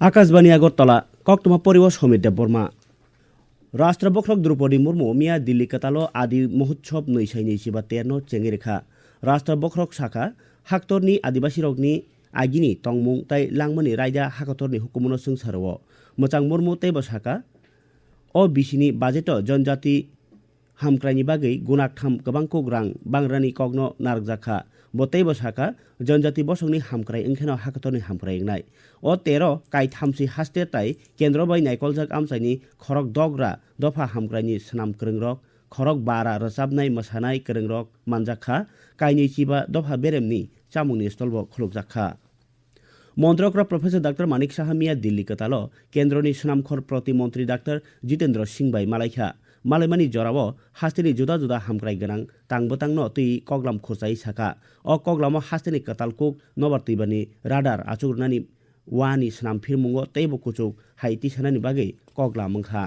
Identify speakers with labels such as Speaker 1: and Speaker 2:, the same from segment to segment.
Speaker 1: আকাশবাণী আগরতলা কক্তমা পরিবেশ সমীর দেববর্মা। রাষ্ট্রবক্রক দ্রৌপদী মুর্মু, মিয়া দিল্লি কাতালো, আদি মহোৎসব নৈশাই নৈশিবা তেরন চেঙ্গিরেখা। রাষ্ট্রবক্রক শাখা, হাক্তরনি, আদিবাসী রগনি আগিনি তংমুং, তাই লাংমনি রায়দা হাকতরনি, হুকুমনো, সংসারও। মোচাং মুর্মু, তাইব শাখা। ও বিশিনি বাজেট, জনজাতি हामक्राइनि बागै गुनागथाम गोबां कग्रां बांग्रानि कग्न नारजाखा बतैबो साका जनजाति बसंनि हामक्राइ ओंखेनो हाकतरनि हामक्राइ नाय अ तेर काइ थामसि हास्ते ताइ केन्द्र बै नायकलजाक आमसाइनि खरक दग्रा दफा हामक्राइनि सोनाम क्रोंरक खरक बारा रोजाबनाय मोसानाय क्रोंरक मानजाखा काइनि चिबा दफा बेरेमनि चामुंनि स्टलबो खुलुकजाखा মন্ত্রকরা প্রফেসর ডাক্তার মানিক সাহা মিয়া দিল্লি কাতালো কেন্দ্রনি সুনামখর প্রতিমন্ত্রী ডাক্তার জিতেন্দ্র সিং বাই মালাইখা মালাইমানি জরাও হাস্তিনি জুদা জুদা হামক্রাই গোনাं তাংবতাংনো তুই কগলাম খুরসাই সাকা অ কগলামো হাস্তিনি কাতালকুক নবার তুইবানি রাডার আচুরনানি ওয়ানি স্নাম ফিরমুঙ্গ তৈব কুচুক, হাইতি সানানি বাগै কগলা মংখা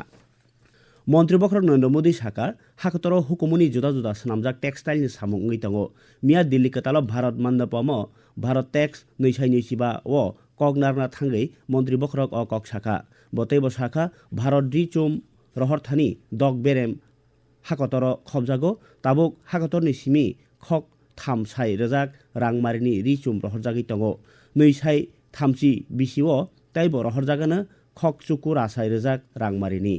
Speaker 1: মন্ত্রী বখরক নরেন্দ্র মোদী সাকা হাকতর হুকুমনি জুদা জুদা স্নামজাক টেক্সটাইলনি সামুং ঐ দङ মিয়া দিল্লি কাতালো ভারত মান্ডপম ভারত টেক্স নৈসাই নৈসিবা ও কগনারনা থাঙ্গै মন্ত্রী বখরক অ কক শাখা বতৈব শাখা ভারত রিচুম রহরথানি দগ বেরেম হাকতর খবজাগো তাবুক হাকতরনি সিমি খক থাম সাই রোজাক রাংমারিনি রিচুম রহরজাগै दङ নৈসাই থামসি বিসিও তাইব রহরজাগানো খক চুকু রাসাই রোজাক রাংমারিনি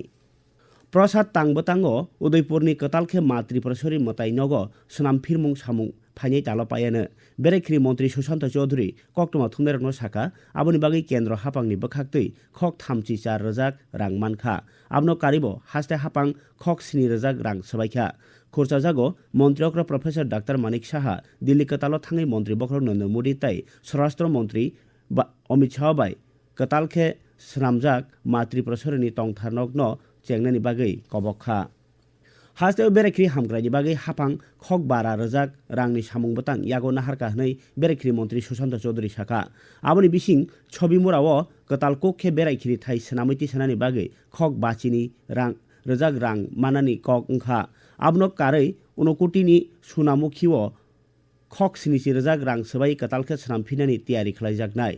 Speaker 1: प्रसाद तांबो तांगो उदयपुरनि कतालखे मा त्रिपुरेश्वरी मताइ नगो सोनाम फिरमुं सामुं फाइनै तालो पायानो बेरेख्रि मन्त्रि सुशान्त चौधुरी कक्टमा थुमनेरनो साका आबोनि बागै केन्द्र हापांनि बोखाक्तै खक थामथि चार रोजाक रां मानखा आबनो कारिबो हास्ते हापां खक स्नि रोजाक रां सबाइखा खुर्सा जागो मन्त्री अक्र प्रफेसर डाक्टर मानिक साहा दिल्ली कतालो थाङै मन्त्री बक्र नरेन्द्र मोदी ताइ स्वराष्ट्र मन्त्री बा अमित शाह बाइ कतालखे स्रामजाक मा त्रिपुरेश्वरीनि तंथारनगनो চেংনানি বাগै কবখা haste berekri হামগ্রাই বাকে hapang খক বারা Razzak rangni samung batang yago nahar kahnai berekri মন্ত্রী সুশান্ত চৌধুরী সাকা আবনি বিসিং ছবি মোরাও কতাল কক্ষে বেরাইখিরি থাই সেনামতি সেনানি বাকে খক বাচিনি রাং রাজাক রাং মানানি কক ওংখা আবনো কারৈ উনকোটিনি সুনামুখিও খক সিনিসি রাজাক রাং সবাই কতালকে সেনামফিনানি তিয়ারি খালাইজাকনাই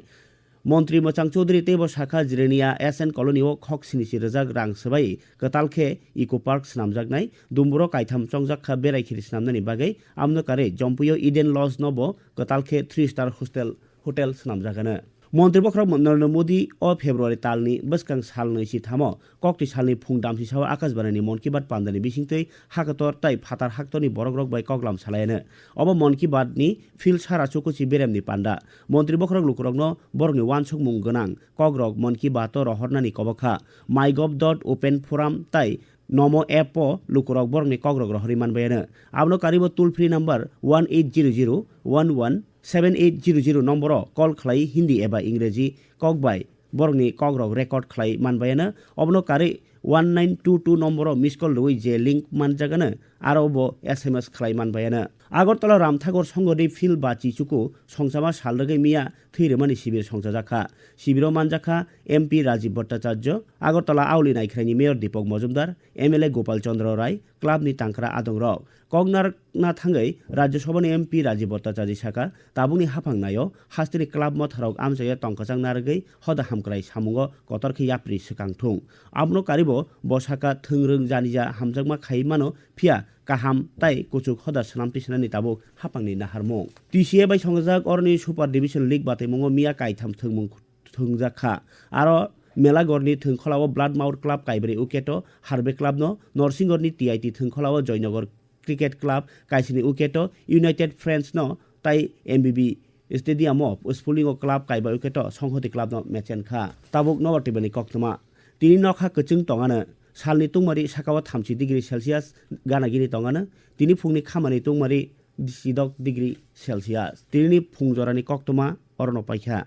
Speaker 1: মন্ত্রী মচাং চৌধুরী তেব শাখা জিরেনিয়া এস এন কলোনি ও খক সিনিসি রেজাক রাং সেবাই কতালখে ইকো পার্ক সামজাকনাই দুম্বুর কাইথাম চংজাক্ষা বেড়াইখিরি সামনানি বাগৈ আমনকারে জম্পুয় ইডেন লজ নব কতালখে থ্রি স্টার হোস্টেল হোটেল সামজাকানো মন্ত্রী বখরম নরেন্দ্র মোদী অ ফেব্রুয়ারি তালনি বসকাং সালনৈ সি থামো ককটি সালনি ফুং দামসি সাও আকাশবাণী মন কি বাত পান্দানি বিসিংতৈ হাকাতর তাই ফাতার হাকতনি বরক রক বাই কগলাম সালায়ানো অব মন কি বাতনি ফিল সারা চকুচি বেরেমনি পান্ডা মন্ত্রী বখরক লুকরকনো বরকনি ওয়ানসক মুং গনাং কগ্রক মন কি বাত রহরনানি কবখা মাইগভ ডট ওপেন ফোরাম তাই নমো অ্যাপ লুকরক বরকনি কগ্রক রহরি মানবায়ানো আবনো Karib free number one eight zero zero one one seven eight zero zero number call खालाय हिन्दी एबा इंराजी कक बाय बरकनि कग्रक रेकर्ड खालाय मानबायानो अबनो कारै one nine two two number miss call लुइ जे लिंक मानजागानो आरो अब एस एम एस खालाय मानबायानो আগরতলা রামথাগর সংগনি ফিল বা চিচুকু সংসামা সালরগে মিয়া থৈরেমানি শিবির সংসা সংসাজাখা। শিবির মানজাখা, এমপি রাজীব ভট্টাচার্য, আগরতলা আউলি নাইখ্রাইনি মেয়র দীপক মজুমদার, এমএলএ গোপাল চন্দ্র রায়, ক্লাবনি টাংরা আদং রক কংনার না থাঙ্গৈ রাজ্যসভানি এমপি রাজীব ভট্টাচার্য শাখা, তাবুনি হাফাংনায় হাস্তিনি ক্লাব মথারক আমচাইয়া টংকাচাং নারগে, হদা হামক্রাই সামুগ কতরখি ইয়াপ্রি সিকাংথুং আবনো কারিব বসাকা থংরং জানিজা হামজাকমা খাইমানো ফিয়া kaham tai kuchuk hoda sanam tisnani tabuk hapangni naharmung tca bai songjak orni super division league batai mungo mia kai tham thengmung thengjakha aro মেলাগড়নি থংখলাও ব্লাড মাউর ক্লাব কাইবরি উকেটো, হার্বে ক্লাব ন নরসিংগড়নি টিআইটি থংখলাও জয়নগর ক্রিকেট ক্লাব কাইসিনি উকেটো, ইউনাইটেড ফ্রেন্ডস ন, তাই MBB stadium of sporting club কাইবা উকেটো, সংহতি ক্লাব ন মেচেন খা। তাবুক নবটিবেনি কক্তমা। তিনি নখা কচিং টঙানো। सालनि तुंमारि साकावा थामजि डिग्री सेलसियास गानागिरि टंगानो तिनि फुंनि खामानि तुंमारि जिदक डिग्री सेलसियास तिनि फुं जरानि कक्तमा अरन पाइखा